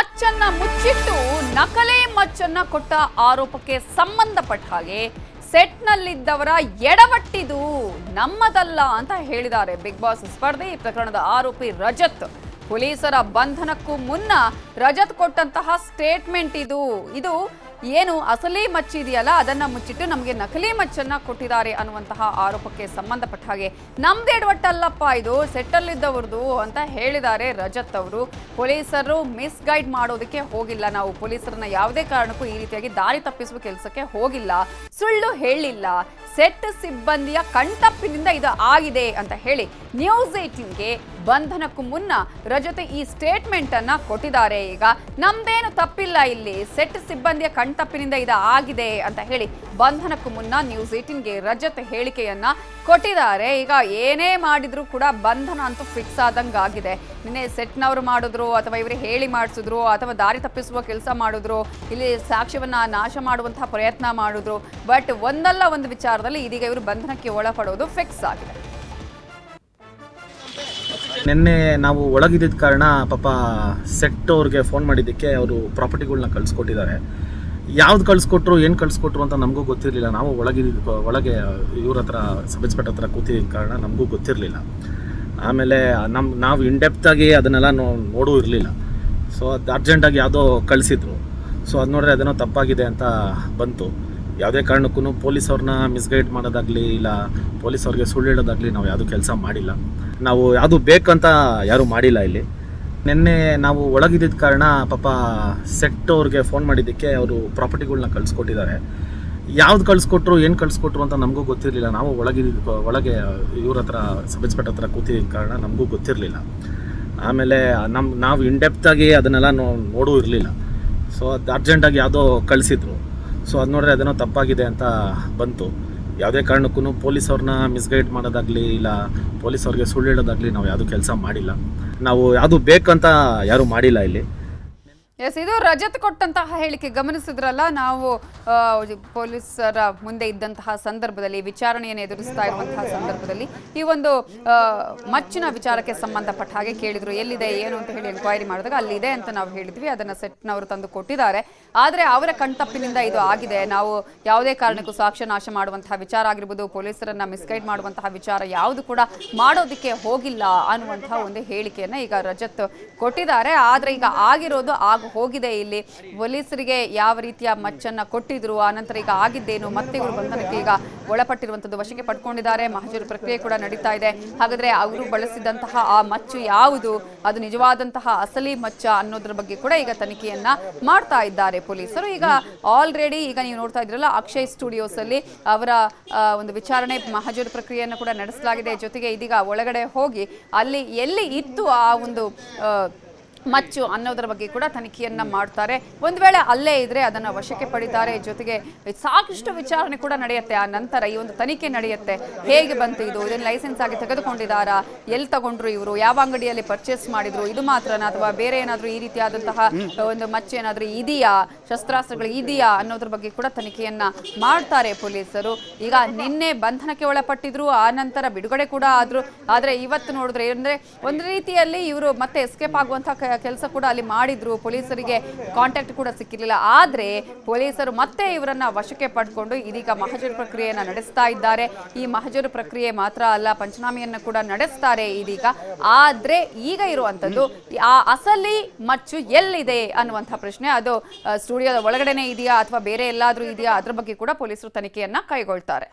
ಮಚ್ಚನ್ನ ಮುಚ್ಚಿಟ್ಟು ನಕಲಿ ಮಚ್ಚನ್ನ ಕೊಟ್ಟ ಆರೋಪಕ್ಕೆ ಸಂಬಂಧಪಟ್ಟ ಹಾಗೆ ಸೆಟ್ನಲ್ಲಿದ್ದವರ ಎಡವಟ್ಟಿದು ನಮ್ಮದಲ್ಲ ಅಂತ ಹೇಳಿದ್ದಾರೆ. ಬಿಗ್ ಬಾಸ್ ಸ್ಪರ್ಧೆ ಈ ಪ್ರಕರಣದ ಆರೋಪಿ ರಜತ್. ಪೊಲೀಸರ ಬಂಧನಕ್ಕೂ ಮುನ್ನ ರಜತ್ ಕೊಟ್ಟಂತಹ ಸ್ಟೇಟ್ಮೆಂಟ್ ಇದು. ಇದು ಏನು ಅಸಲಿ ಮಚ್ಚಿದೆಯಲ್ಲ ಅದನ್ನ ಮುಚ್ಚಿಟ್ಟು ನಮಗೆ ನಕಲಿ ಮಚ್ಚನ್ನ ಕೊಟ್ಟಿದ್ದಾರೆ ಅನ್ನುವಂತಹ ಆರೋಪಕ್ಕೆ ಸಂಬಂಧಪಟ್ಟ ಹಾಗೆ. ನಮ್ದು ಎಡವಟ್ಟಲ್ಲಪ್ಪ ಇದು ಸೆಟ್ಟಲ್ಲಿದ್ದವ್ರದ್ದು ಅಂತ ಹೇಳಿದ್ದಾರೆ ರಜತ್ ಅವರು. ಪೊಲೀಸರು ಮಿಸ್ಗೈಡ್ ಮಾಡೋದಕ್ಕೆ ಹೋಗಿಲ್ಲ. ನಾವು ಪೊಲೀಸರನ್ನ ಯಾವುದೇ ಕಾರಣಕ್ಕೂ ಈ ರೀತಿಯಾಗಿ ದಾರಿ ತಪ್ಪಿಸುವ ಕೆಲಸಕ್ಕೆ ಹೋಗಿಲ್ಲ. ಸುಳ್ಳು ಹೇಳಿಲ್ಲ. ಸೆಟ್ ಸಿಬ್ಬಂದಿಯ ಕಣ್ತಪ್ಪಿನಿಂದ ಇದು ಆಗಿದೆ ಅಂತ ಹೇಳಿ ನ್ಯೂಸ್ ಏಟೀನ್ಗೆ ಬಂಧನಕ್ಕೂ ಮುನ್ನ ರಜತೆ ಈ ಸ್ಟೇಟ್ಮೆಂಟ್ ಅನ್ನ ಕೊಟ್ಟಿದ್ದಾರೆ. ಈಗ ನಮ್ದೇನು ತಪ್ಪಿಲ್ಲ ಇಲ್ಲಿ. ಸೆಟ್ ಸಿಬ್ಬಂದಿಯ ಕಣ್ತಪ್ಪಿನಿಂದ ಇದು ಆಗಿದೆ ಅಂತ ಹೇಳಿ ಬಂಧನಕ್ಕೂ ಮುನ್ನ ನ್ಯೂಸ್ ಏಟೀನ್ಗೆ ರಜತ್ ಹೇಳಿಕೆಯನ್ನ ಕೊಟ್ಟಿದ್ದಾರೆ. ಈಗ ಏನೇ ಮಾಡಿದ್ರು ಕೂಡ ಬಂಧನ ಅಂತೂ ಫಿಕ್ಸ್ ಆದಂಗೆ ಆಗಿದೆ. ನಿನ್ನೆ ಸೆಟ್ನವರು ಮಾಡಿದ್ರು, ಅಥವಾ ಇವರು ಹೇಳಿ ಮಾಡಿಸಿದ್ರು, ಅಥವಾ ದಾರಿ ತಪ್ಪಿಸುವ ಕೆಲಸ ಮಾಡಿದ್ರು, ಇಲ್ಲಿ ಸಾಕ್ಷ್ಯವನ್ನ ನಾಶ ಮಾಡುವಂತಹ ಪ್ರಯತ್ನ ಮಾಡಿದ್ರು ಬಟ್ ಒಂದಲ್ಲ ಒಂದು ವಿಚಾರದಲ್ಲಿ ಇದೀಗ ಇವರು ಬಂಧನಕ್ಕೆ ಒಳಪಡೋದು ಫಿಕ್ಸ್ ಆಗಿದೆ. ನಿನ್ನೆ ನಾವು ಒಳಗಿದ್ದ ಕಾರಣ ಪಾಪ ಸೆಟ್ ಅವ್ರಿಗೆ ಫೋನ್ ಮಾಡಿದ್ದಕ್ಕೆ ಅವರು ಪ್ರಾಪರ್ಟಿಗಳನ್ನ ಕಳಿಸ್ಕೊಟ್ಟಿದ್ದಾರೆ. ಯಾವ್ದು ಕಳಿಸ್ಕೊಟ್ರು, ಏನು ಕಳಿಸ್ಕೊಟ್ರು ಅಂತ ನಮಗೂ ಗೊತ್ತಿರಲಿಲ್ಲ. ನಾವು ಒಳಗೆ ಒಳಗೆ ಇವ್ರ ಹತ್ರ ಸಬ್ ಇನ್ಸ್ಪೆಕ್ಟರ್ ಹತ್ರ ಕೂತಿದ್ದ ಕಾರಣ ನಮಗೂ ಗೊತ್ತಿರಲಿಲ್ಲ. ಆಮೇಲೆ ನಮ್ಮ ನಾವು ಇನ್ಡೆಪ್ತಾಗಿ ಅದನ್ನೆಲ್ಲ ನೋಡೂ ಇರಲಿಲ್ಲ. ಸೊ ಅದು ಅರ್ಜೆಂಟಾಗಿ ಯಾವುದೋ ಕಳಿಸಿದ್ರು. ಸೊ ಅದು ನೋಡಿದ್ರೆ ಅದೇನೋ ತಪ್ಪಾಗಿದೆ ಅಂತ ಬಂತು. ಯಾವುದೇ ಕಾರಣಕ್ಕೂ ಪೊಲೀಸ್ ಅವ್ರನ್ನ ಮಿಸ್ಗೈಡ್ ಮಾಡೋದಾಗಲಿ, ಇಲ್ಲ ಪೊಲೀಸ್ ಅವ್ರಿಗೆ ಸುಳ್ಳು ಹೇಳೋದಾಗಲಿ ನಾವು ಯಾವುದೂ ಕೆಲಸ ಮಾಡಿಲ್ಲ. ನಾವು ಯಾವುದು ಬೇಕಂತ ಯಾರೂ ಮಾಡಿಲ್ಲ ಇಲ್ಲಿ. ನಿನ್ನೆ ನಾವು ಒಳಗಿದ್ದ ಕಾರಣ ಪಾಪ ಸೆಟ್ ಅವ್ರಿಗೆ ಫೋನ್ ಮಾಡಿದ್ದಕ್ಕೆ ಅವರು ಪ್ರಾಪರ್ಟಿಗಳನ್ನ ಕಳಿಸ್ಕೊಟ್ಟಿದ್ದಾರೆ. ಯಾವ್ದು ಕಳಿಸ್ಕೊಟ್ರು, ಏನು ಕಳಿಸ್ಕೊಟ್ರು ಅಂತ ನಮಗೂ ಗೊತ್ತಿರಲಿಲ್ಲ. ನಾವು ಒಳಗಿದ್ದ ಒಳಗೆ ಇವ್ರ ಹತ್ರ ಸಬ್ ಇನ್ಸ್ಪೆಕ್ಟರ್ ಹತ್ರ ಕೂತಿದ್ದ ಕಾರಣ ನಮಗೂ ಗೊತ್ತಿರಲಿಲ್ಲ. ಆಮೇಲೆ ನಮ್ಮ ನಾವು ಇನ್ಡೆಪ್ತಾಗಿ ಅದನ್ನೆಲ್ಲ ನೋಡೂ ಇರಲಿಲ್ಲ. ಸೊ ಅದು ಅರ್ಜೆಂಟಾಗಿ ಯಾವುದೋ ಕಳಿಸಿದ್ರು. ಸೊ ಅದು ನೋಡಿದ್ರೆ ಅದೇನೋ ತಪ್ಪಾಗಿದೆ ಅಂತ ಬಂತು. ಯಾವುದೇ ಕಾರಣಕ್ಕೂ ಪೊಲೀಸ್ ಅವ್ರನ್ನ ಮಿಸ್ಗೈಡ್ ಮಾಡೋದಾಗಲಿ, ಇಲ್ಲ ಪೊಲೀಸ್ ಅವ್ರಿಗೆ ಸುಳ್ಳು ಹೇಳೋದಾಗಲಿ ನಾವು ಯಾವುದೂ ಕೆಲಸ ಮಾಡಿಲ್ಲ. ನಾವು ಯಾವುದು ಬೇಕಂತ ಯಾರೂ ಮಾಡಿಲ್ಲ ಇಲ್ಲಿ. ಎಸ್ ಇದು ರಜತ್ ಕೊಟ್ಟಂತಹ ಹೇಳಿಕೆ. ಗಮನಿಸಿದ್ರಲ್ಲ, ನಾವು ಪೊಲೀಸರ ಮುಂದೆ ಇದ್ದಂತಹ ಸಂದರ್ಭದಲ್ಲಿ, ವಿಚಾರಣೆಯನ್ನು ಎದುರಿಸ್ತಾ ಇರುವಂತಹ ಸಂದರ್ಭದಲ್ಲಿ ಈ ಒಂದು ಮಚ್ಚಿನ ವಿಚಾರಕ್ಕೆ ಸಂಬಂಧಪಟ್ಟ ಹಾಗೆ ಕೇಳಿದ್ರು. ಎಲ್ಲಿದೆ, ಏನು ಅಂತ ಹೇಳಿ ಎನ್ಕ್ವೈರಿ ಮಾಡಿದಾಗ, ಅಲ್ಲಿದೆ ಅಂತ ನಾವು ಹೇಳಿದ್ವಿ. ಅದನ್ನ ಸೆಟ್ನವರು ತಂದು ಕೊಟ್ಟಿದ್ದಾರೆ. ಆದರೆ ಅವರ ಕಣ್ತಪ್ಪಿನಿಂದ ಇದು ಆಗಿದೆ. ನಾವು ಯಾವುದೇ ಕಾರಣಕ್ಕೂ ಸಾಕ್ಷ್ಯ ನಾಶ ಮಾಡುವಂತಹ ವಿಚಾರ ಆಗಿರ್ಬೋದು, ಪೊಲೀಸರನ್ನ ಮಿಸ್ಗೈಡ್ ಮಾಡುವಂತಹ ವಿಚಾರ ಯಾವುದು ಕೂಡ ಮಾಡೋದಕ್ಕೆ ಹೋಗಿಲ್ಲ ಅನ್ನುವಂತಹ ಒಂದು ಹೇಳಿಕೆಯನ್ನು ಈಗ ರಜತ್ ಕೊಟ್ಟಿದ್ದಾರೆ. ಆದ್ರೆ ಈಗ ಆಗಿರೋದು ಆಗ ಹೋಗಿದೆ ಇಲ್ಲಿ. ಪೊಲೀಸರಿಗೆ ಯಾವ ರೀತಿಯ ಮಚ್ಚನ್ನ ಕೊಟ್ಟಿದ್ರು ಆನಂತರ ಈಗ ಆಗಿದ್ದೇನು, ಮತ್ತೆ ಇವರು ಬಂಧನಕ್ಕೆ ಈಗ ಒಳಪಟ್ಟಿರುವಂಥದ್ದು ವಶಕ್ಕೆ ಪಡ್ಕೊಂಡಿದ್ದಾರೆ. ಮಹಜರು ಪ್ರಕ್ರಿಯೆ ಕೂಡ ನಡೀತಾ ಇದೆ. ಹಾಗಾದ್ರೆ ಅವರು ಬಳಸಿದಂತಹ ಆ ಮಚ್ಚು ಯಾವುದು? ಅದು ನಿಜವಾದಂತಹ ಅಸಲಿ ಮಚ್ಚ ಅನ್ನೋದ್ರ ಬಗ್ಗೆ ಕೂಡ ಈಗ ತನಿಖೆಯನ್ನ ಮಾಡ್ತಾ ಇದ್ದಾರೆ ಪೊಲೀಸರು. ಈಗ ಆಲ್ರೆಡಿ ಈಗ ನೀವು ನೋಡ್ತಾ ಇದ್ರಲ್ಲ ಅಕ್ಷಯ್ ಸ್ಟುಡಿಯೋಸ್ ಅಲ್ಲಿ ಅವರ ಒಂದು ವಿಚಾರಣೆ ಮಹಜೂರು ಪ್ರಕ್ರಿಯೆಯನ್ನು ಕೂಡ ನಡೆಸಲಾಗಿದೆ. ಜೊತೆಗೆ ಇದೀಗ ಒಳಗಡೆ ಹೋಗಿ ಅಲ್ಲಿ ಎಲ್ಲಿ ಇತ್ತು ಆ ಒಂದು ಮಚ್ಚು ಅನ್ನೋದರ ಬಗ್ಗೆ ಕೂಡ ತನಿಖೆಯನ್ನ ಮಾಡ್ತಾರೆ. ಒಂದು ವೇಳೆ ಅಲ್ಲೇ ಇದ್ರೆ ಅದನ್ನ ವಶಕ್ಕೆ ಪಡಿತಾರೆ. ಜೊತೆಗೆ ಸಾಕಷ್ಟು ವಿಚಾರಣೆ ಕೂಡ ನಡೆಯುತ್ತೆ. ಆ ನಂತರ ಈ ಒಂದು ತನಿಖೆ ನಡೆಯುತ್ತೆ. ಹೇಗೆ ಬಂತು ಇದು? ಇದನ್ನ ಲೈಸೆನ್ಸ್ ಆಗಿ ತೆಗೆದುಕೊಂಡಿದ್ದಾರಾ? ಎಲ್ಲಿ ತಗೊಂಡ್ರು ಇವರು? ಯಾವ ಅಂಗಡಿಯಲ್ಲಿ ಪರ್ಚೇಸ್ ಮಾಡಿದ್ರು? ಇದು ಮಾತ್ರನ ಅಥವಾ ಬೇರೆ ಏನಾದ್ರೂ ಈ ರೀತಿಯಾದಂತಹ ಒಂದು ಮಚ್ಚು ಏನಾದ್ರೂ ಇದೆಯಾ? ಶಸ್ತ್ರಾಸ್ತ್ರಗಳು ಇದೆಯಾ ಅನ್ನೋದ್ರ ಬಗ್ಗೆ ಕೂಡ ತನಿಖೆಯನ್ನ ಮಾಡ್ತಾರೆ ಪೊಲೀಸರು. ಈಗ ನಿನ್ನೆ ಬಂಧನಕ್ಕೆ ಒಳಪಟ್ಟಿದ್ರು, ಆ ನಂತರ ಬಿಡುಗಡೆ ಕೂಡ ಆದ್ರು. ಆದ್ರೆ ಇವತ್ತು ನೋಡಿದ್ರೆ ಅಂದ್ರೆ ಒಂದು ರೀತಿಯಲ್ಲಿ ಇವರು ಮತ್ತೆ ಎಸ್ಕೇಪ್ ಆಗುವಂತ ಕೆಲಸ ಕೂಡ ಅಲ್ಲಿ ಮಾಡಿದ್ರು. ಪೊಲೀಸರಿಗೆ ಕಾಂಟ್ಯಾಕ್ಟ್ ಕೂಡ ಸಿಕ್ಕಿರಲಿಲ್ಲ. ಆದ್ರೆ ಪೊಲೀಸರು ಮತ್ತೆ ಇವರನ್ನ ವಶಕ್ಕೆ ಪಡ್ಕೊಂಡು ಇದೀಗ ಮಹಜರು ಪ್ರಕ್ರಿಯೆಯನ್ನ ನಡೆಸ್ತಾ ಇದ್ದಾರೆ. ಈ ಮಹಜರು ಪ್ರಕ್ರಿಯೆ ಮಾತ್ರ ಅಲ್ಲ, ಪಂಚನಾಮೆಯನ್ನ ಕೂಡ ನಡೆಸ್ತಾರೆ ಇದೀಗ. ಆದ್ರೆ ಈಗ ಇರುವಂತದ್ದು ಆ ಅಸಲಿ ಮಚ್ಚು ಎಲ್ಲಿದೆ ಅನ್ನುವಂಥ ಪ್ರಶ್ನೆ. ಅದು ಸ್ಟುಡಿಯೋದ ಒಳಗಡೆನೆ ಇದೆಯಾ ಅಥವಾ ಬೇರೆ ಎಲ್ಲಾದ್ರೂ ಇದೆಯಾ? ಅದ್ರ ಬಗ್ಗೆ ಕೂಡ ಪೊಲೀಸರು ತನಿಖೆಯನ್ನ ಕೈಗೊಳ್ತಾರೆ.